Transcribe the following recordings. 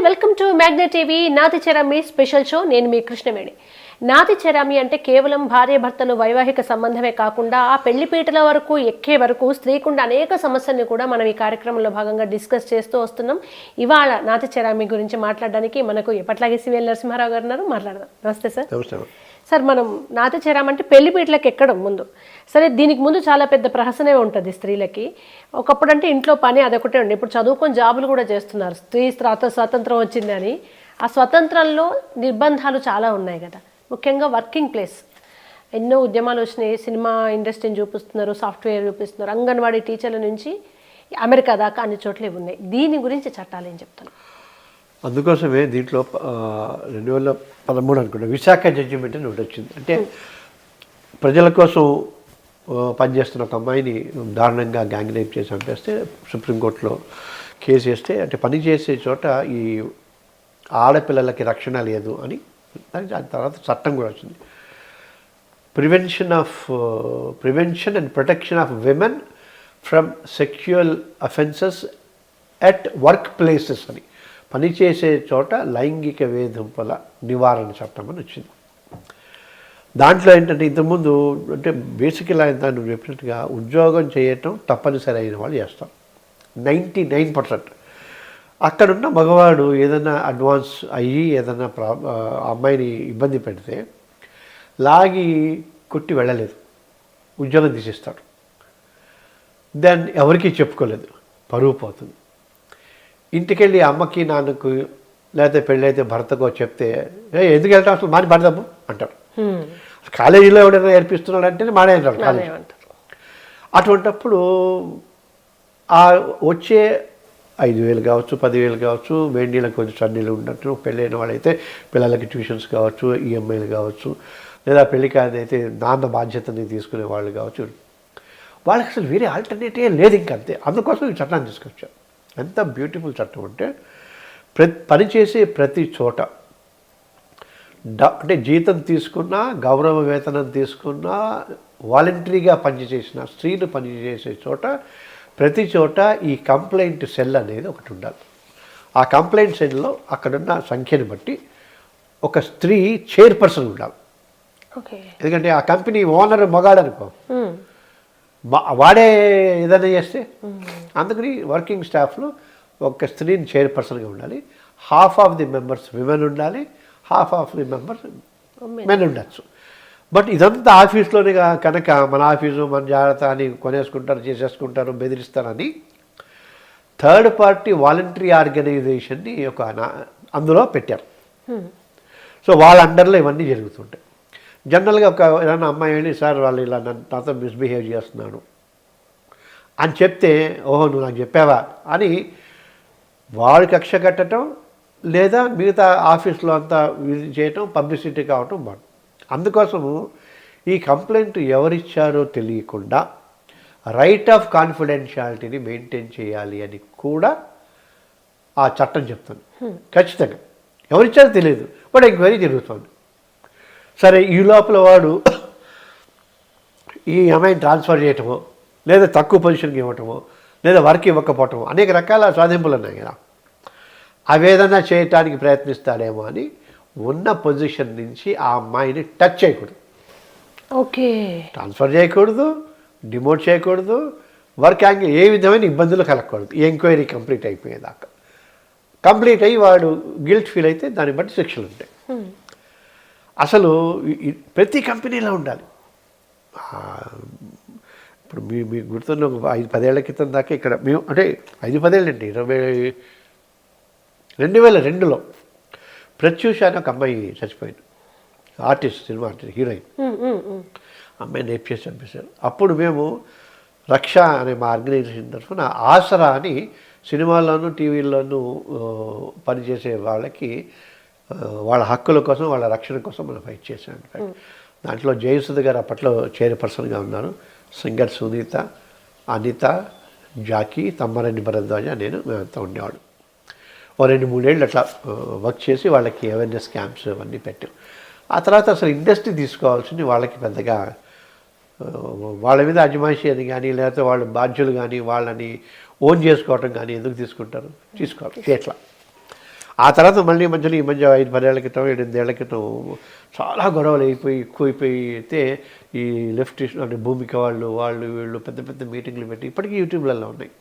Welcome to magnet TV. నాతి చెరామి special show. నేను మీ కృష్ణవేణి. నాతి చెరామి అంటే కేవలం భార్య భర్తలు వైవాహిక సంబంధమే కాకుండా ఆ పెళ్ళి పీటల వరకు ఎక్కే వరకు స్త్రీకుండ అనేక సమస్యల్ని కూడా మనం ఈ కార్యక్రమంలో భాగంగా డిస్కస్ చేస్తూ వస్తున్నాం. ఇవాళ నాతి చెరామి గురించి మాట్లాడడానికి మనకు ఎప్పట్లాగే సివిఎల్ నరసింహారావు గారు ఉన్నారు. మాట్లాడదాం. నమస్తే సార్. నమస్తే సార్ మనం నాతి చేరాం అంటే పెళ్ళి పీటలకు ఎక్కడం ముందు? సరే దీనికి ముందు చాలా పెద్ద ప్రహసనే ఉంటుంది స్త్రీలకి. ఒకప్పుడు అంటే ఇంట్లో పని అదొకటే ఉండి. ఇప్పుడు చదువుకొని జాబులు కూడా చేస్తున్నారు. స్త్రీ స్వాత స్వాతంత్రం వచ్చిందని. ఆ స్వతంత్రంలో నిర్బంధాలు చాలా ఉన్నాయి కదా. ముఖ్యంగా వర్కింగ్ ప్లేస్. ఎన్నో ఉద్యమాలు వచ్చినాయి. సినిమా ఇండస్ట్రీని చూపిస్తున్నారు సాఫ్ట్వేర్ చూపిస్తున్నారు. అంగన్వాడీ టీచర్ల నుంచి అమెరికా దాకా అన్ని చోట్ల ఉన్నాయి. దీని గురించి చట్టాలు ఏం చెప్తాను అందుకోసమే దీంట్లో రెండు వేల పదమూడు అనుకుంటా విశాఖ జడ్జిమెంట్ అని ఒకటి వచ్చింది. అంటే ప్రజల కోసం పనిచేస్తున్న ఒక అమ్మాయిని దారుణంగా గ్యాంగ్ రేప్ చేసి చంపేస్తే సుప్రీంకోర్టులో కేసు వేస్తే అంటే పని చేసే చోట ఈ ఆడపిల్లలకి రక్షణ లేదు అని దాని తర్వాత చట్టం కూడా వచ్చింది. Prevention of prevention and protection of women from sexual offences at work places అని. పనిచేసే చోట లైంగిక వేధింపుల నివారణ చట్టం అని వచ్చింది. దాంట్లో ఏంటంటే ఇంతకుముందు అంటే బేసికల్ ఆయన నువ్వు చెప్పినట్టుగా ఉద్యోగం చేయటం తప్పనిసరి అయిన వాళ్ళు చేస్తాం. Ninety nine percent. అక్కడున్న మగవాడు ఏదైనా అడ్వాన్స్ అయ్యి ఏదైనా ప్రా అమ్మాయిని ఇబ్బంది పెడితే లాగి కొట్టి వెళ్ళలేదు. ఉద్యోగం తీసేస్తాడు. దెన్ ఎవరికీ చెప్పుకోలేదు. పరువు పోతుంది. ఇంటికెళ్ళి అమ్మకి నాన్నకు లేకపోతే పెళ్ళైతే భర్తకో చెప్తే ఎందుకు వెళ్తాం అసలు? మాని పడదాము అంటాడు. కాలేజీలో ఎవడైనా నేర్పిస్తున్నాడు అంటే మానే అంటారు కాలేజీ అటువంటప్పుడు ఆ వచ్చే ఐదు వేలు కావచ్చు పదివేలు కావచ్చు వేడి నీళ్ళకి కొంచెం చన్నీళ్ళు ఉన్నట్టు పెళ్ళైన వాళ్ళైతే పిల్లలకి ట్యూషన్స్ కావచ్చు ఈఎంఐలు కావచ్చు లేదా పెళ్ళి కాదైతే నాన్న బాధ్యతని తీసుకునే వాళ్ళు కావచ్చు. వాళ్ళకి అసలు వేరే ఆల్టర్నేటివ్ లేదు ఇంకంతే అందుకోసం ఈ చట్టాన్ని తీసుకొచ్చారు. ఎంత బ్యూటిఫుల్ చట్టం అంటే ప్రతి పనిచేసే ప్రతి చోట అంటే జీతం తీసుకున్నా గౌరవ వేతనం తీసుకున్నా వాలంటరీగా పనిచేసిన స్త్రీలు పనిచేసే చోట ప్రతి చోట ఈ కంప్లైంట్ సెల్ అనేది ఒకటి ఉండాలి. ఆ కంప్లైంట్ సెల్లో అక్కడున్న సంఖ్యని బట్టి ఒక స్త్రీ చైర్పర్సన్ ఉండాలి. ఓకే. ఎందుకంటే ఆ కంపెనీ ఓనర్ మగాడనుకో. వాడే ఏదైనా చేస్తే. అందుకని వర్కింగ్ స్టాఫ్లో ఒక స్త్రీని చైర్పర్సన్గా ఉండాలి. Half of the members women ఉండాలి. Half of the members men ఉండొచ్చు. బట్ ఇదంతా ఆఫీస్లోనే కనుక మన ఆఫీసు మన జాగ్రత్త అని కొనేసుకుంటారు చేసేసుకుంటారు బెదిరిస్తారని థర్డ్ పార్టీ వాలంటరీ ఆర్గనైజేషన్ని ఒక నా- అందులో పెట్టారు. సో వాళ్ళ అండర్లో ఇవన్నీ జరుగుతుంటాయి. జనరల్గా ఒక ఏదైనా అమ్మాయి వెళ్ళి సార్ వాళ్ళు ఇలా నన్ను నాతో మిస్బిహేవ్ చేస్తున్నాడు. అని చెప్తే ఓహో నువ్వు నాకు చెప్పావా? అని వాడు కక్ష కట్టడం లేదా మిగతా ఆఫీస్లో అంతా చేయటం పబ్లిసిటీ కావటం బాగు అందుకోసము ఈ కంప్లైంట్ ఎవరిచ్చారో తెలియకుండా రైట్ ఆఫ్ కాన్ఫిడెన్షియాలిటీని మెయింటైన్ చేయాలి అని కూడా ఆ చట్టం చెప్తుంది. ఖచ్చితంగా. ఎవరిచ్చారో తెలియదు బట్ ఎంక్వైరీ జరుగుతుంది. సరే ఈ లోపల వాడు ఈ అమ్మాయిని ట్రాన్స్ఫర్ చేయటమో లేదా తక్కువ పొజిషన్కి ఇవ్వటమో లేదా వర్క్ ఇవ్వకపోవటమో అనేక రకాల సాధింపులు ఉన్నాయి కదా. అవేదన్నా చేయటానికి ప్రయత్నిస్తాడేమో అని ఉన్న పొజిషన్ నుంచి ఆ అమ్మాయిని టచ్ చేయకూడదు. ఓకే. ట్రాన్స్ఫర్ చేయకూడదు డిమోట్ చేయకూడదు వర్క్ యాంగిల్ ఏ విధమైన ఇబ్బందులు కలగకూడదు. ఈ ఎంక్వైరీ కంప్లీట్ అయిపోయేదాకా. కంప్లీట్ అయ్యి వాడు గిల్ట్ ఫీల్ అయితే దాన్ని బట్టి శిక్షలు ఉంటాయి. అసలు ప్రతి కంపెనీలో ఉండాలి. ఇప్పుడు మీ మీకు గుర్తున్న ఒక ఐదు పదేళ్ళ క్రితం దాకా ఇక్కడ మేము అంటే ఐదు పదేళ్ళండి. ఇరవై రెండు వేల రెండులో ప్రత్యూష అని ఒక అమ్మాయి చచ్చిపోయింది. Artist cinema artist heroine. అమ్మాయిని రేప్ చేసి చంపేశారు. అప్పుడు మేము రక్ష అనే మా ఆర్గనైజేషన్ తరఫున ఆసరా అని సినిమాల్లోనూ టీవీల్లోనూ పనిచేసే వాళ్ళకి వాళ్ళ హక్కుల కోసం వాళ్ళ రక్షణ కోసం మనం ఫైట్ ఇన్ఫాక్ట్ దాంట్లో జయసుధ గారు అప్పట్లో చైర్పర్సన్గా ఉన్నారు. సింగర్ సునీత అనిత జాకీ తమ్మరెడ్డి భరద్వాజ నేను మేమంతా ఉండేవాడు ఓ రెండు మూడేళ్ళు అట్లా వర్క్ చేసి వాళ్ళకి అవేర్నెస్ క్యాంప్స్ అవన్నీ పెట్టాం. ఆ తర్వాత అసలు ఇండస్ట్రీ తీసుకోవాల్సింది వాళ్ళకి పెద్దగా వాళ్ళ మీద అజమాయిషి అని కానీ లేకపోతే వాళ్ళ బాధ్యులు కానీ వాళ్ళని ఓన్ చేసుకోవటం కానీ ఎందుకు తీసుకుంటారు? తీసుకోవాలి ఎట్లా ఆ తర్వాత మళ్ళీ మధ్యలో ఈ మధ్య ఐదు పదేళ్ళ క్రితం ఎనిమిదేళ్ళ క్రితం చాలా గొడవలు అయిపోయి ఎక్కువైపోయి అయితే ఈ లెఫ్ట్ అంటే భూమిక వాళ్ళు వాళ్ళు వీళ్ళు పెద్ద పెద్ద మీటింగ్లు పెట్టి ఇప్పటికీ యూట్యూబ్లలో ఉన్నాయి.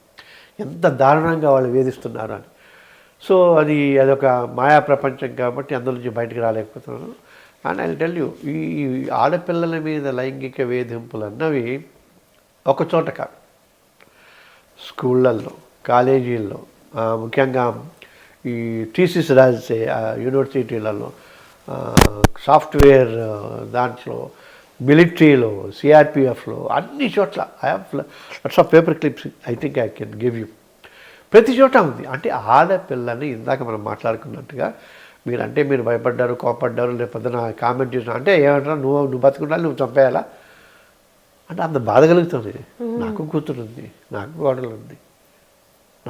ఎంత దారుణంగా వాళ్ళు వేధిస్తున్నారు అని. సో అది అదొక మాయా ప్రపంచం కాబట్టి అందులోంచి బయటకు రాలేకపోతున్నాను. అండ్ ఐ టెల్ యూ ఈ ఆడపిల్లల మీద లైంగిక వేధింపులు అన్నవి ఒకచోట కాదు. స్కూళ్ళల్లో కాలేజీల్లో ముఖ్యంగా ఈ థీసిస్ రాసే ఆ, యూనివర్సిటీలలో సాఫ్ట్వేర్ దాంట్లో మిలిటరీలో సిఆర్పిఎఫ్లో అన్ని చోట్ల I have lots of paper clips I think I can give you ప్రతి చోట ఉంది. అంటే ఆడపిల్లని ఇందాక మనం మాట్లాడుకున్నట్టుగా మీరంటే మీరు భయపడ్డారు కోపడ్డారు లేకపోతే నా కామెంట్ చేసిన అంటే ఏమంటారు? నువ్వు నువ్వు బతుకుండాలి నువ్వు చంపేయాలా? అంటే అంత బాధ కలుగుతుంది. నాకు కూతురు ఉంది నాకు కోడలు ఉంది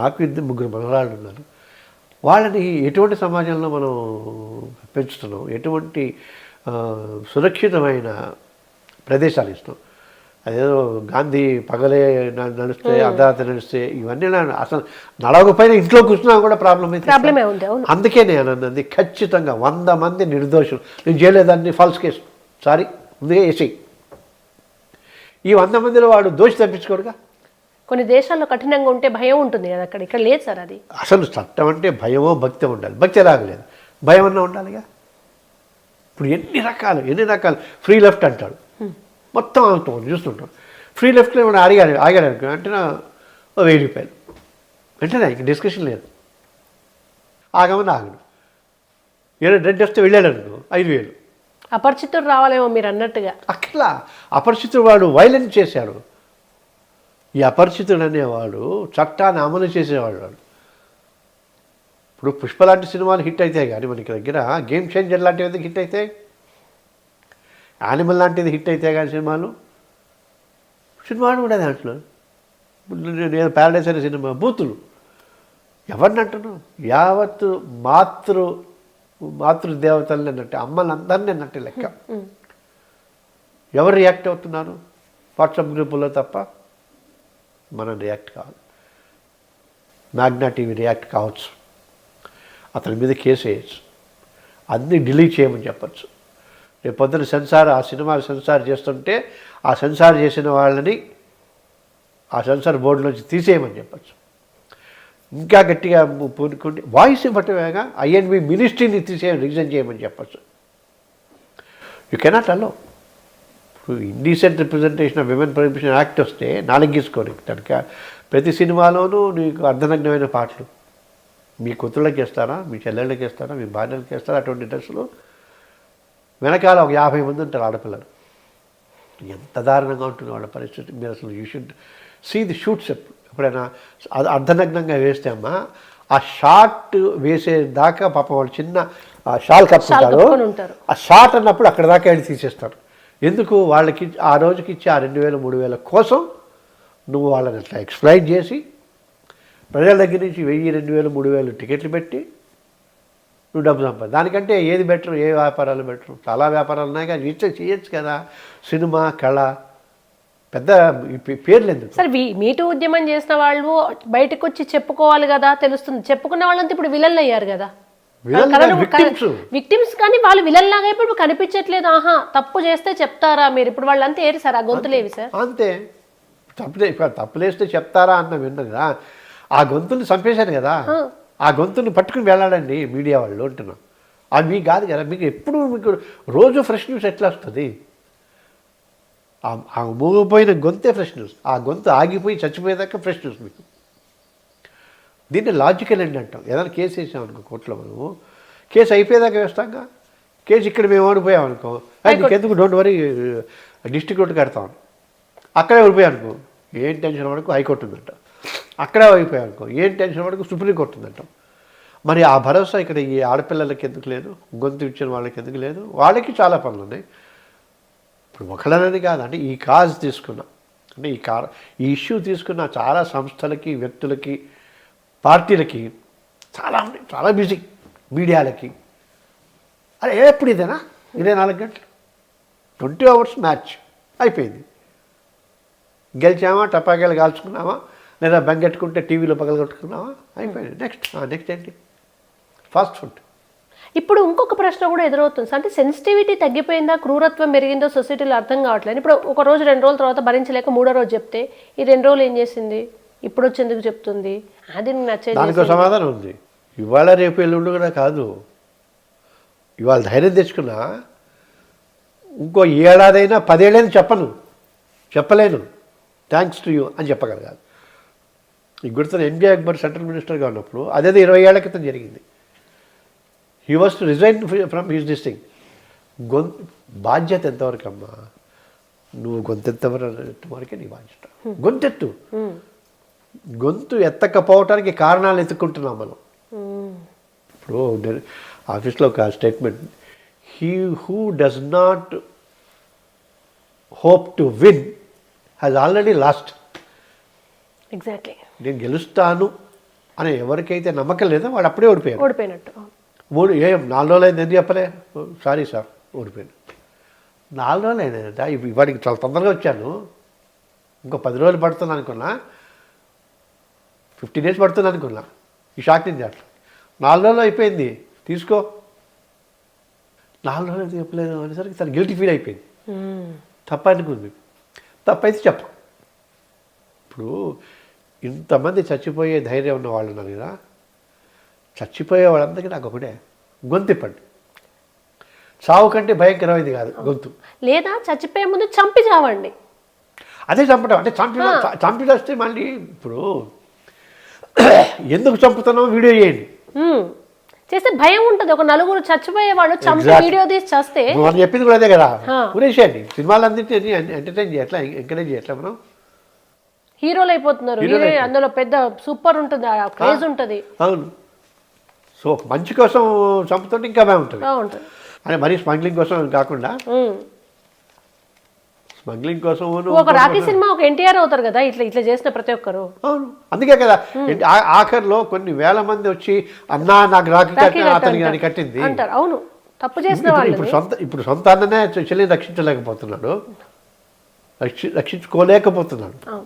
నాకు ఇద్దరు ముగ్గురు మనరాళ్ళు ఉన్నారు వాళ్ళని ఎటువంటి సమాజంలో మనం పెంచుతున్నాం? ఎటువంటి సురక్షితమైన ప్రదేశాలు ఇస్తాం అదేదో గాంధీ పగలే నడిస్తే అర్ధరాత్రి నడిస్తే ఇవన్నీ అసలు నడవకపోయినా ఇంట్లో కూర్చున్నా కూడా ప్రాబ్లం అయితే ప్రాబ్లమే ఉంది అవును. అందుకే నేను అన్నది ఖచ్చితంగా వంద మంది నిర్దోషులు. నేను చేయలేదాన్ని ఫాల్స్ కేసు సారీ ముందుగా వేసి ఈ వంద మందిలో వాడు దోషి తప్పించుకోడుగా? కొన్ని దేశాల్లో కఠినంగా ఉంటే భయం ఉంటుంది కదా అక్కడ ఇక్కడ లేదు సార్ అది. అసలు చట్టం అంటే భయమో భక్తి ఉండాలి. భక్తి ఎలాగలేదు? భయం అన్నా ఉండాలిగా? ఇప్పుడు ఎన్ని రకాలు ఎన్ని రకాలు? ఫ్రీ లెఫ్ట్ అంటాడు. మొత్తం అవుతాం చూస్తుంటాం. ఫ్రీ లెఫ్ట్లో ఏమైనా అడిగాడు ఆగాడు అనుకో అంటే ఓ వెయ్యి రూపాయలు వెంటనే ఇంక డిస్కషన్ లేదు. ఆగమని ఆగడు ఏదో రెడ్ వస్తే వెళ్ళాడు అనుకో ఐదు వేలు. అపరిచితుడు రావాలేమో మీరు అన్నట్టుగా. అట్లా అపరిచితుడు వాడు వైలెన్స్ చేశాడు. ఈ అపరిచితుడు అనేవాడు చట్టాన్ని అమలు చేసేవాడు వాడు. ఇప్పుడు పుష్ప లాంటి సినిమాలు హిట్ అవుతాయి కానీ మనకి దగ్గర గేమ్ చేంజర్ లాంటివి ఎందుకు హిట్ అవుతాయి యానిమల్ లాంటిది హిట్ అవుతాయి కానీ సినిమాలు? సినిమాలు కూడా దాంట్లో. నేను ప్యారడైస్ అనే సినిమా బూతులు. ఎవరిని అంటున్నావు? యావత్తు మాతృ మాతృదేవతల్ని అన్నట్టు అమ్మలందరినీ అన్నట్టు లెక్క. ఎవరు రియాక్ట్ అవుతున్నారు? వాట్సాప్ గ్రూపుల్లో తప్ప మనం రియాక్ట్ కావాలి మ్యాగ్నా టీవీ రియాక్ట్ కావచ్చు. అతని మీద కేసు వేయచ్చు. అన్నీ డిలీట్ చేయమని చెప్పచ్చు. రేపు పొద్దున సెన్సార్ ఆ సినిమా సెన్సార్ చేస్తుంటే ఆ సెన్సార్ చేసిన వాళ్ళని ఆ సెన్సార్ బోర్డులోంచి తీసేయమని చెప్పచ్చు. ఇంకా గట్టిగా పూనుకుంటే వాయిస్ ఇవ్వటమేగా ఐఎన్బి మినిస్ట్రీని తీసేయమని రిజైన్ చేయమని చెప్పచ్చు. యూ కెనాట్ అలో ఇప్పుడు indecent representation of women prohibition act వస్తే నాలుగు కనుక ప్రతి సినిమాలోనూ నీకు అర్ధనగ్నమైన పాటలు. మీ కూతుళ్ళకి ఇస్తారా మీ చెల్లెళ్ళకి ఇస్తారా మీ భార్యలకి ఇస్తారా అటువంటి డ్రెస్సులు వెనకాల ఒక యాభై మంది ఉంటారు ఆడపిల్లలు. ఎంత దారుణంగా ఉంటుంది వాళ్ళ పరిస్థితి. మీరు అసలు you should see the shoots ఎప్పుడైనా అది అర్ధనగ్నంగా వేస్తే అమ్మా ఆ షార్ట్ వేసేదాకా పాపం వాళ్ళు చిన్న ఆ షాల్ కప్పుకుంటారు. ఆ షార్ట్ అన్నప్పుడు అక్కడ దాకా వెళ్ళి తీసేస్తారు. ఎందుకు? వాళ్ళకి ఆ రోజుకి ఇచ్చే ఆ రెండు వేలు మూడు వేల కోసం నువ్వు వాళ్ళని అట్లా ఎక్స్ప్లైన్ చేసి ప్రజల దగ్గర నుంచి వెయ్యి రెండు వేలు మూడు వేలు టికెట్లు పెట్టి నువ్వు డబ్బు సంపాది. దానికంటే ఏది బెటర్ ఏ వ్యాపారాలు బెటర్? చాలా వ్యాపారాలు ఉన్నాయి కానీ ఇచ్చే చేయొచ్చు కదా. సినిమా కళ పెద్ద పేర్లు ఎందుకు? సార్ మీటూ ఉద్యమం చేసిన వాళ్ళు బయటకు వచ్చి చెప్పుకోవాలి కదా తెలుస్తుంది. చెప్పుకున్న వాళ్ళంతా ఇప్పుడు విలన్లు అయ్యారు కదా. విక్టిమ్స్ కానీ వాళ్ళు విలన్ లాగా ఇప్పుడు కనిపించట్లేదు. ఆహా తప్పు చేస్తే చెప్తారా మీరు? ఇప్పుడు వాళ్ళంతా ఏరి సార్ ఆ గొంతులేవి సార్? అంతే. తప్పులే తప్పులేస్తే చెప్తారా అన్న విన్నా కదా. ఆ గొంతుని చంపేశారు కదా. ఆ గొంతుని పట్టుకుని వెళ్ళాడండి మీడియా వాళ్ళు అంటున్నాం. అది మీకు కాదు కదా మీకు ఎప్పుడు మీకు రోజు ఫ్రెష్ న్యూస్ ఎట్లా వస్తుంది? ఆ- మూగిపోయిన గొంతే ఫ్రెష్ న్యూస్ ఆ గొంతు ఆగిపోయి చచ్చిపోయేదాకా ఫ్రెష్ న్యూస్ మీకు. దీన్ని లాజికల్ ఎండ్ అంటాం. ఏదైనా కేసు వేసాం అనుకో కోర్టులో మనము. కేసు అయిపోయేదాకా వేస్తాంగా? కేసు ఇక్కడ మేము ఓడిపోయాం అనుకో. "అయ్, నీకెందుకు డోంట్ వరీ డిస్ట్రిక్ట్ కోర్టు కడతాం. అక్కడే ఓడిపోయాం అనుకో. ఏం టెన్షన్ వరకు హైకోర్టు ఉందంట. అక్కడే అయిపోయాం అనుకో. ఏం టెన్షన్ పడుకు సుప్రీంకోర్టు ఉందంటాం. మరి ఆ భరోసా ఇక్కడ ఈ ఆడపిల్లలకి ఎందుకు లేదు? గొంతు ఇచ్చిన వాళ్ళకి ఎందుకు లేదు? వాళ్ళకి చాలా పనులు ఉన్నాయి. ఇప్పుడు ఒకళ్ళనని కాదు అంటే ఈ కాజ్ తీసుకున్నా అంటే ఈ కా ఈ ఇష్యూ తీసుకున్న చాలా సంస్థలకి వ్యక్తులకి పార్టీలకి చాలా ఉన్నాయి. చాలా బిజీ. మీడియాలకి. అరే ఎప్పుడు ఇదేనా? ఇదే నాలుగు గంటలు. ట్వంటీ అవర్స్ మ్యాచ్ అయిపోయింది. గెలిచామా? టపాకాయలు కాల్చుకున్నామా? లేదా బెంగెట్టుకుంటే టీవీలో పగలగొట్టుకున్నామా అయిపోయింది. నెక్స్ట్ నెక్స్ట్ ఏంటి? ఫాస్ట్ ఫుడ్ ఇప్పుడు ఇంకొక ప్రశ్న కూడా ఎదురవుతుంది. అంటే సెన్సిటివిటీ తగ్గిపోయిందా? క్రూరత్వం పెరిగిందో? సొసైటీలో అర్థం కావట్లేదు. ఇప్పుడు ఒక రోజు రెండు రోజుల తర్వాత భరించలేక మూడో రోజు చెప్తే ఈ రెండు రోజులు ఏం చేసింది? ఇప్పుడు వచ్చి ఎందుకు చెప్తుంది? అది దానికో సమాధానం ఉంది. ఇవాళ రేపు ఎల్లుండి కూడా కాదు. ఇవాళ ధైర్యం తెచ్చుకున్నా. ఇంకో ఏడాదైనా పదేళ్ళైనా చెప్పను. చెప్పలేను. థ్యాంక్స్ టు యూ అని చెప్పగలగాలి. ఈ గుర్తున్న ఎంజే అక్బర్ సెంట్రల్ మినిస్టర్గా ఉన్నప్పుడు అదేదో ఇరవై ఏళ్ళ క్రితం జరిగింది. He was to resign from his distinguished బాధ్యత ఎంతవరకు అమ్మా నువ్వు గొంతెత్తవరకు వరకే నీ బాధ్యత. గొంతెత్తు. గొంతు ఎత్తకపోవటానికి కారణాలు ఎత్తుకుంటున్నాం మనం. ఇప్పుడు ఆఫీస్లో ఒక statement. He who does not hope to win has already lost exactly నేను గెలుస్తాను అని ఎవరికైతే నమ్మకం లేదో వాడు అప్పుడే ఓడిపోయారు ఓడిపోయినట్టు మూడు ఏం నాలుగు రోజులు అయింది ఎందుకు చెప్పలే? సారీ సార్ ఓడిపోయాను నాలుగు రోజులు అయిందంట ఇవాడికి చాలా తొందరగా వచ్చాను. ఇంకో పది రోజులు పడుతుంది అనుకున్నా. ఫిఫ్టీ డేస్ పడుతుంది అనుకున్నా. ఈ షాక్ నుంచి అట్లా నాలుగు రోజులు అయిపోయింది తీసుకో. నాలుగు రోజులు చెప్పలేదు అనేసరికి తను గిల్టీ ఫీల్ అయిపోయింది. తప్ప అనుకుంది తప్పైతే చెప్పు. ఇప్పుడు ఇంతమంది చచ్చిపోయే ధైర్యం ఉన్న వాళ్ళు ఉన్నారు కదా. చచ్చిపోయే వాళ్ళందరికీ నాకు ఒకటే గొంతిప్పండి సావు కంటే భయంకరమైంది కాదు గొంతు. లేదా చచ్చిపోయే ముందు చంపి చావండి. అదే చంపడం అంటే చంపి చంపి వస్తే మళ్ళీ ఇప్పుడు ఎందుకు చంపుతున్నామో వీడియో చేయండి. చేస్తే భయం ఉంటుంది ఒక నలుగురు చచ్చిపోయే వాళ్ళు చంపి. వీడియో తీసి చేస్తే. మనం చెప్పింది కూడా అదే కదా. ఆ. ఊరేసేయండి సినిమాలు అందించి ఎంటర్టైన్ చేయట్లా ఎంకరేజ్ చేయట్లా మనం? హీరోలు అయిపోతున్నారు. అందులో పెద్ద సూపర్ ఉంటుంది క్రేజ్ ఉంటుంది. అవును. సో మంచి కోసం చంపుతుంటే ఇంకా బాగుంటుంది అంటే మరీ స్మగ్లింగ్ కోసం కాకుండా. స్మగ్లింగ్ కోసం ఒక రాఖీ సినిమా ఒక ఎన్టీఆర్ అవుతారు కదా ఇట్లా ఇట్లా చేసిన ప్రతి ఒక్కరు. అవును. అందుకే కదా ఆఖరిలో కొన్ని వేల మంది వచ్చి అన్నా నాకు రాఖీ కట్టిన అంటారు. కట్టింది. అంటారు. అవును. తప్పు చేసిన ఇప్పుడు వాళ్ళు ఇప్పుడు సొంత ఇప్పుడు సొంత అన్ననే చె- చెల్లిని రక్షించలేకపోతున్నాడు. రక్షి రక్షించుకోలేకపోతున్నాడు.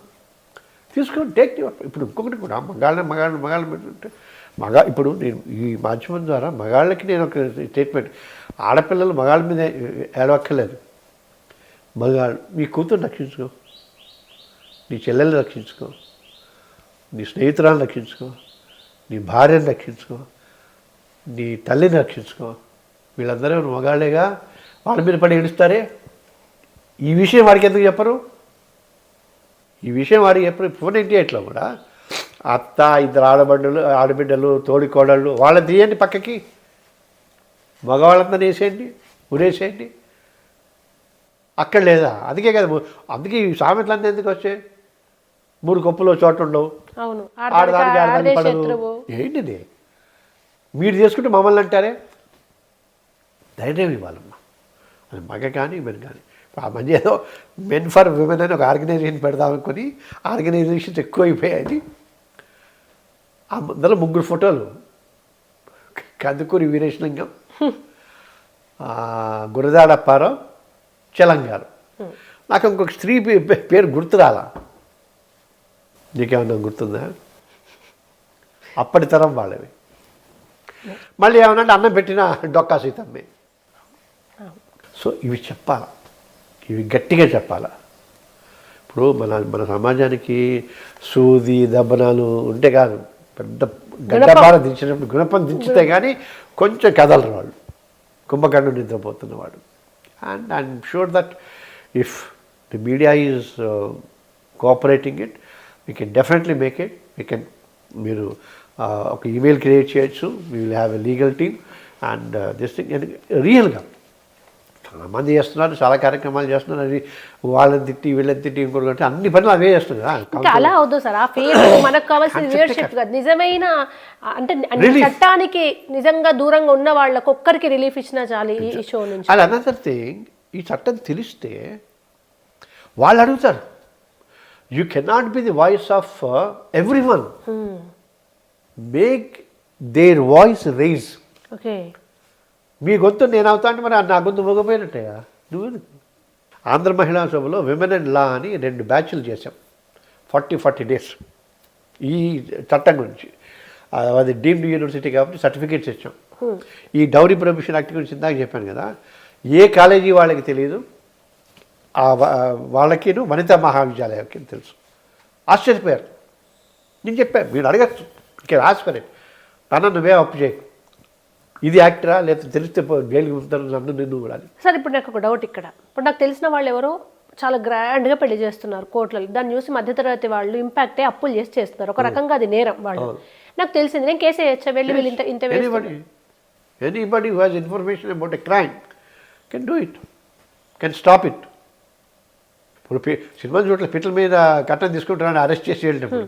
తీసుకొని టేక్ ఇప్పుడు ఇంకొకటి కూడా మగాళ్ళని మగాళ్ళని మగాళ్ళని పెట్టుకుంటే మగ ఇప్పుడు నేను ఈ మాధ్యమం ద్వారా మగాళ్ళకి నేను ఒక స్టేట్మెంట్ ఆడపిల్లలు మగాళ్ళ మీద ఏడవక్కర్లేదు మగాళ్ళు నీ కూతురు రక్షించుకో. నీ చెల్లెల్ని రక్షించుకో. నీ స్నేహితురాలను రక్షించుకో. నీ భార్యను రక్షించుకో. నీ తల్లిని రక్షించుకో. వీళ్ళందరూ మగాళ్ళేగా? వాళ్ళ మీద పడి ఏడుస్తారే? ఈ విషయం వాడికి ఎందుకు చెప్పరు? ఈ విషయం వాడికి చెప్పరు ఫోన్ ఎయిట్లో కూడా అత్త ఇద్దరు ఆడబిడ్డలు ఆడబిడ్డలు తోడి కోడళ్ళు వాళ్ళని తీయండి పక్కకి. మగవాళ్ళంతా వేసేయండి ఉరేసేయండి. అక్కడ లేదా? అందుకే కదా అందుకే ఈ సామెతలన్నీ ఎందుకు వచ్చాయి? మూడు కొప్పులో చోటు ఉండవు. అవును. ఆడదానికి ఆడదానికి ఆడదానికి ఆడే పడదు. ఏంటిది? మీరు చేసుకుంటే మమ్మల్ని అంటారే? ధైర్యం ఇవ్వాలమ్మా. అది మగ కానీ మెన్ కానీ. ఆ మధ్య ఏదో మెన్ ఫర్ విమెన్ అని ఒక ఆర్గనైజేషన్ పెడదాం అనుకుని ఆర్గనైజేషన్స్ ఎక్కువ అయిపోయాయని ఆ ముందర ముగ్గురు ఫోటోలు. కందుకూరి వీరేశలింగం ఆ, గురదాడ అప్పారావు చెలంగారు నాకు ఇంకొక స్త్రీ పేరు గుర్తురాలా నీకేమన్నా గుర్తుందా? అప్పటి తరం వాళ్ళవి. మళ్ళీ ఏమన్నా అన్నం పెట్టిన డొక్కా సీతమ్మే. సో ఇవి చెప్పాలా? ఇవి గట్టిగా చెప్పాలా? ఇప్పుడు మన మన సమాజానికి సూది దబ్బనాలు ఉంటే కాదు పెద్ద గడ్డపార దించినప్పుడు గుణపం దించితే కానీ కొంచెం కదలరు వాళ్ళు. కుంభకర్ణుడు నిద్రపోతున్నవాడు and I'm sure that if the media is cooperating it we can definitely make it we can మీరు uh, ఒక ఈమెయిల్ క్రియేట్ చేయొచ్చు. We will have a legal team and this thing రియల్గా చాలామంది చేస్తున్నారు చాలా కార్యక్రమాలు చేస్తున్నారు అది వాళ్ళని తిట్టి వీళ్ళని తిట్టి ఇంకోటి అంటే అన్ని పనులు అవే చేస్తున్నారు. అలా అవద్దు సార్ ఆ ఫేమ్ మనకు కావాల్సిన కాదు. నిజమైన అంటే. చట్టానికి నిజంగా దూరంగా ఉన్న వాళ్ళకి ఒక్కరికి రిలీఫ్ ఇచ్చినా చాలు ఈ- ఈ షో నుంచి. అది అనదర్ థింగ్ ఈ చట్టం తెలిస్తే వాళ్ళు అడుగుతారు you cannot be the voice of everyone make their voice raise okay మీ గొంతు నేను అవుతా అంటే మరి నా గొంతు మొగపోయినట్టే కదా. నువ్వు ఆంధ్ర మహిళా సభలో విమెన్ అండ్ లా అని రెండు బ్యాచ్లు చేశాం. Forty forty days. ఈ చట్టం గురించి. అది డీమ్డ్ యూనివర్సిటీ కాబట్టి సర్టిఫికేట్స్ ఇచ్చాం. ఈ డౌరీ ప్రొహిబిషన్ యాక్ట్ గురించి ఇందాక చెప్పాను కదా. ఏ కాలేజీ వాళ్ళకి తెలియదు. వాళ్ళకిను వనితా మహావిద్యాలయానికి తెలుసు. ఆశ్చర్యపోయారు. నేను చెప్పాను మీరు అడగచ్చు. ఇంకా రాసిపోయారు తన నువ్వే అప్పు చేయకు ఇది యాక్టరా? లేకపోతే తెలిస్తే జైలుకి నన్ను నిన్ను కూడా. సార్ ఇప్పుడు నాకు ఒక డౌట్ ఇక్కడ. ఇప్పుడు నాకు తెలిసిన వాళ్ళు ఎవరో చాలా గ్రాండ్గా పెళ్ళి చేస్తున్నారు కోట్లలో దాన్ని చూసి మధ్యతరగతి వాళ్ళు ఇంపాక్ట్ అప్పులు చేసి చేస్తున్నారు. ఒక రకంగా అది నేరం వాళ్ళు. నాకు తెలిసింది నేను కేసు వేయచ్చా? వెళ్ళి వీళ్ళు ఇంత ఇంత anybody who has information about a crime can do it can stop it ఇప్పుడు సినిమా చోట్ల పిట్టల మీద కట్టం తీసుకుంటారని అరెస్ట్ చేసి వెళ్ళినప్పుడు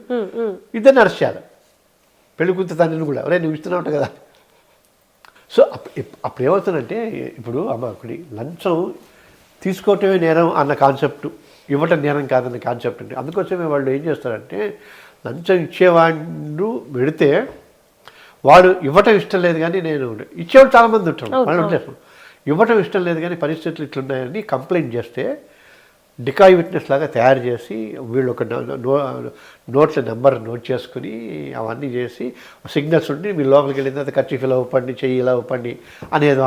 ఇద్దరిని అరెస్ట్ చేయాలి. పెళ్ళి కూతురు తండ్రిని కూడా. ఒరే నువ్వు ఇస్తున్నావు కదా. సో అప్పుడు ఏమవుతుందంటే ఇప్పుడు అమ్మ ఒకటి లంచం తీసుకోవటమే నేరం అన్న కాన్సెప్ట్ ఇవ్వటం నేరం కాదన్న కాన్సెప్ట్ ఉంది. అందుకోసమే వాళ్ళు ఏం చేస్తారంటే లంచం ఇచ్చేవాడు పెడితే వాడు ఇవ్వటం ఇష్టం లేదు కానీ నేను ఇచ్చేవాడు చాలామంది ఉంటారు. వాళ్ళు ఇవ్వటం ఇష్టం లేదు కానీ పరిస్థితులు ఇట్లున్నాయని కంప్లైంట్ చేస్తే డికాయ్ విట్నెస్ లాగా తయారు చేసి వీళ్ళు ఒక నో- నోట్ల నెంబర్ నోట్ చేసుకుని అవన్నీ చేసి సిగ్నల్స్ ఉండి మీరు లోపలికి వెళ్ళిన తర్వాత ఖర్చు ఇలా ఒప్పండి చెయ్యి ఇలా ఒప్పండి అనేది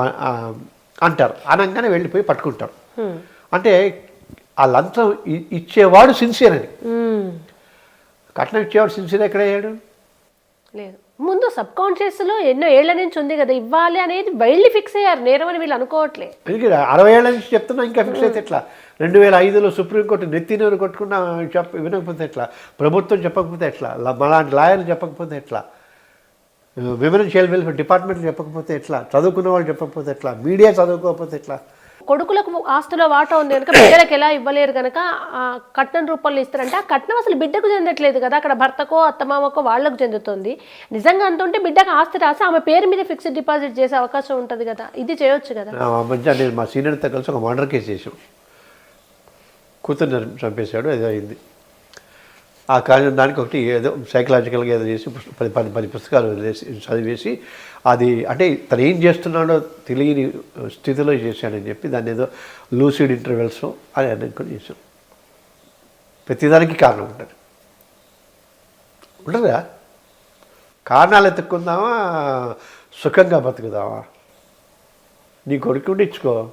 అంటారు. అనగానే వెళ్ళిపోయి పట్టుకుంటారు. అంటే ఆ లంచం ఇచ్చేవాడు సిన్సియర్ అని. కట్నం ఇచ్చేవాడు సిన్సియర్ ఎక్కడ అయ్యాడు? లేదు. ముందు సబ్లో ఎన్నో ఏళ్ళ నుంచి ఉంది కదా ఇవ్వాలి అనేది వెళ్ళి ఫిక్స్ అయ్యారు. నేరం అని వీళ్ళు అనుకోవట్లే. ఎందుకంటే అరవై ఏళ్ళ నుంచి చెప్తున్నా ఇంకా ఫిక్స్ అయితే ఎట్లా? రెండు వేల ఐదులో సుప్రీంకోర్టు నెత్తినూరు కొట్టుకున్నా చెప్ప వినకపోతే ఎట్లా? ప్రభుత్వం చెప్పకపోతే ఎట్లా? మాలాంటి లాయర్లు చెప్పకపోతే ఎట్లా? విమెన్ చైల్డ్ వెల్ఫేర్ డిపార్ట్మెంట్ చెప్పకపోతే ఎట్లా? చదువుకున్న వాళ్ళు చెప్పకపోతే ఎట్లా? మీడియా చదువుకోకపోతే ఎట్లా? కొడుకులకు ఆస్తిలో వాటా ఉంది కనుక బిడ్డలకు ఎలా ఇవ్వలేరు కనుక కట్నం రూపంలో ఇస్తారంటే. ఆ కట్నం అసలు బిడ్డకు చెందట్లేదు కదా. అక్కడ భర్తకో అత్తమామకో వాళ్ళకు చెందుతుంది. నిజంగా అంత ఉంటే బిడ్డకు ఆస్తి రాసి ఆమె పేరు మీద ఫిక్స్డ్ డిపాజిట్ చేసే అవకాశం ఉంటుంది కదా. ఇది చేయొచ్చు కదా? మధ్య నేను మా సీనియర్తో కలిసి ఒక మర్డర్ కేసు చేసాం కూతుర్ని చంపేశాడు ఏదో అయింది. ఆ కారణం దానికి ఒకటి ఏదో సైకలాజికల్గా ఏదో చేసి పది పది పది పుస్తకాలు చదివేసి అది అంటే తను ఏం చేస్తున్నాడో తెలియని స్థితిలో చేశాడని చెప్పి దాన్ని ఏదో లూసిడ్ ఇంటర్వెల్స్ అని అనుకుని చేశాం ప్రతిదానికి కారణం ఉంటుంది. ఉండదా? కారణాలు ఎత్తుక్కుందామా? సుఖంగా బతుకుదామా? నీ కొడుకు ఇచ్చుకో.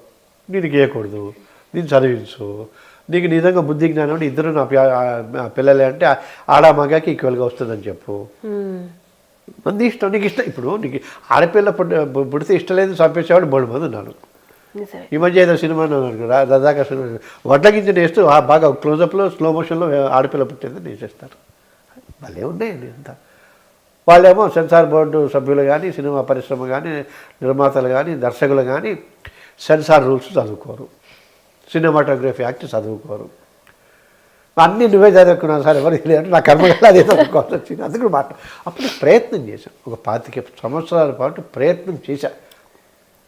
నీకు వేయకూడదు నేను చదివించు. నీకు నిజంగా బుద్ధి జ్ఞానం ఉంటే ఇద్దరు నా పిల్లలే అంటే ఆడ మగకి ఈక్వల్గా వస్తుందని చెప్పు. మంది ఇష్టం. నీకు ఇష్టం ఇప్పుడు నీకు ఆడపిల్ల పుట్ట- పుడితే ఇష్టం లేదు చంపేసేవాడు మూడు మంది ఉన్నారు. నిజమే. ఈ మధ్య ఏదో సినిమా రజాక సినిమా. వడ్ల గింజ వేస్తూ ఆ బాగా క్లోజప్లో స్లో మోషన్లో ఆడపిల్ల పుట్టేది వేసేస్తారు భలే ఉన్నాయండి అంతా. వాళ్ళేమో సెన్సార్ బోర్డు సభ్యులు కానీ సినిమా పరిశ్రమ కానీ నిర్మాతలు కానీ దర్శకులు కానీ సెన్సార్ రూల్స్ చదువుకోరు. సినిమాటోగ్రఫీ యాక్ట్ చదువుకోరు. అన్నీ నువ్వే చదువుకున్నావు సార్ ఎవరు లేదు నా కర్మగా అదే చదువుకోవాల్సి వచ్చింది. అందుకు మాట అప్పుడు ప్రయత్నం చేశాను ఒక పాతిక సంవత్సరాల పాటు ప్రయత్నం చేశా.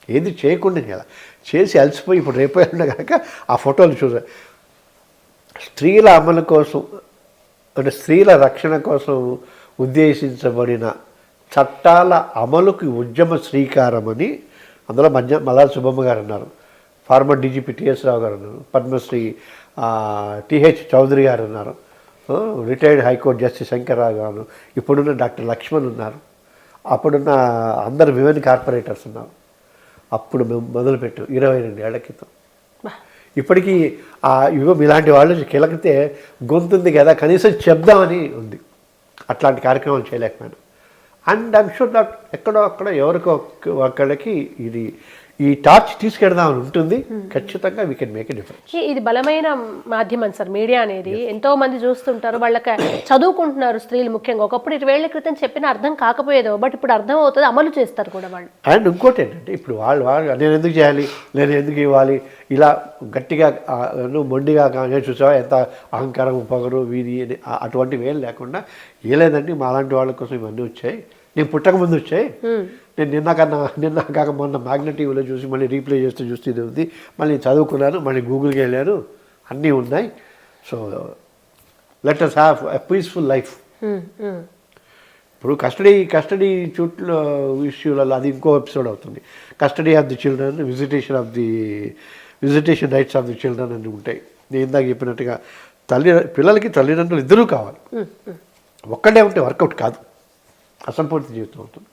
ఏది చేయకుండా కదా. చేసి అలసిపోయి ఇప్పుడు రేపు వెళ్ళిన కనుక ఆ ఫోటోలు చూసా. స్త్రీల అమలు కోసం అంటే స్త్రీల రక్షణ కోసం ఉద్దేశించబడిన చట్టాల అమలుకి ఉద్యమ శ్రీకారమని అందులో మధ్య మల్లారి సుబ్బమ్మ గారు అన్నారు. ఫార్మర్ డీజీపీ టిఎస్ రావు గారు ఉన్నారు పద్మశ్రీ టిహెచ్ చౌదరి గారు ఉన్నారు రిటైర్డ్ హైకోర్టు జస్టిస్ శంకర్రావు గారు ఇప్పుడున్న డాక్టర్ లక్ష్మణ్ ఉన్నారు అప్పుడున్న అందరు విమెన్ కార్పొరేటర్స్ ఉన్నారు. అప్పుడు మేము మొదలుపెట్టాం ఇరవై రెండు ఏళ్ళ క్రితం. ఇప్పటికీ ఆ ఇగో ఇలాంటి వాళ్ళు కిలకితే గొంతుంది కదా కనీసం చెప్దామని ఉంది. అట్లాంటి కార్యక్రమాలు చేయలేకపోయాను. అండ్ ఐమ్ షూర్ దట్ ఎక్కడో అక్కడ ఎవరికో ఒక్క- ఒక్కళ్ళకి ఇది ఈ టార్చ్ తీసుకెడదామని ఉంటుంది. ఖచ్చితంగా we can make a difference ఇది బలమైన మాధ్యమం సార్ మీడియా అనేది. ఎంతో మంది చూస్తుంటారు వాళ్ళకి చదువుకుంటున్నారు స్త్రీలు ముఖ్యంగా. ఒకప్పుడు ఇరవై ఏళ్ళ క్రితం చెప్పిన అర్థం కాకపోయేదో బట్ ఇప్పుడు అర్థం అవుతుంది అమలు చేస్తారు కూడా వాళ్ళు. అండ్ ఇంకోటి ఏంటంటే ఇప్పుడు వాళ్ళు వాళ్ళు నేను ఎందుకు చేయాలి నేను ఎందుకు ఇవ్వాలి? ఇలా గట్టిగా నువ్వు మొండిగా నేను చూసావా? ఎంత అహంకారం పొగరు వీధి అటువంటివి ఏం లేకుండా ఏ లేదండి మా లాంటి వాళ్ళ కోసం ఇవన్నీ వచ్చాయి. నేను పుట్టక ముందు వచ్చాయి నేను నిన్న కన్నా నిన్న కాక మొన్న మ్యాగ్నెట్ టీవీలో చూసి మళ్ళీ రీప్లే చేస్తూ చూస్తూ ఉంది. మళ్ళీ చదువుకున్నాను మళ్ళీ గూగుల్కి వెళ్ళాను. అన్నీ ఉన్నాయి. So let us have a peaceful life. ఇప్పుడు కస్టడీ కస్టడీ చుట్టూ ఇష్యూలలో అది ఇంకో ఎపిసోడ్ అవుతుంది. Custody of the children visitation of the visitation rights of the children అని ఉంటాయి. నేను ఇందాక చెప్పినట్టుగా తల్లి పిల్లలకి తల్లిదండ్రులు ఇద్దరూ కావాలి. ఒక్కడే ఉంటే వర్కౌట్ కాదు. అసంపూర్తి జీవితం అవుతుంది.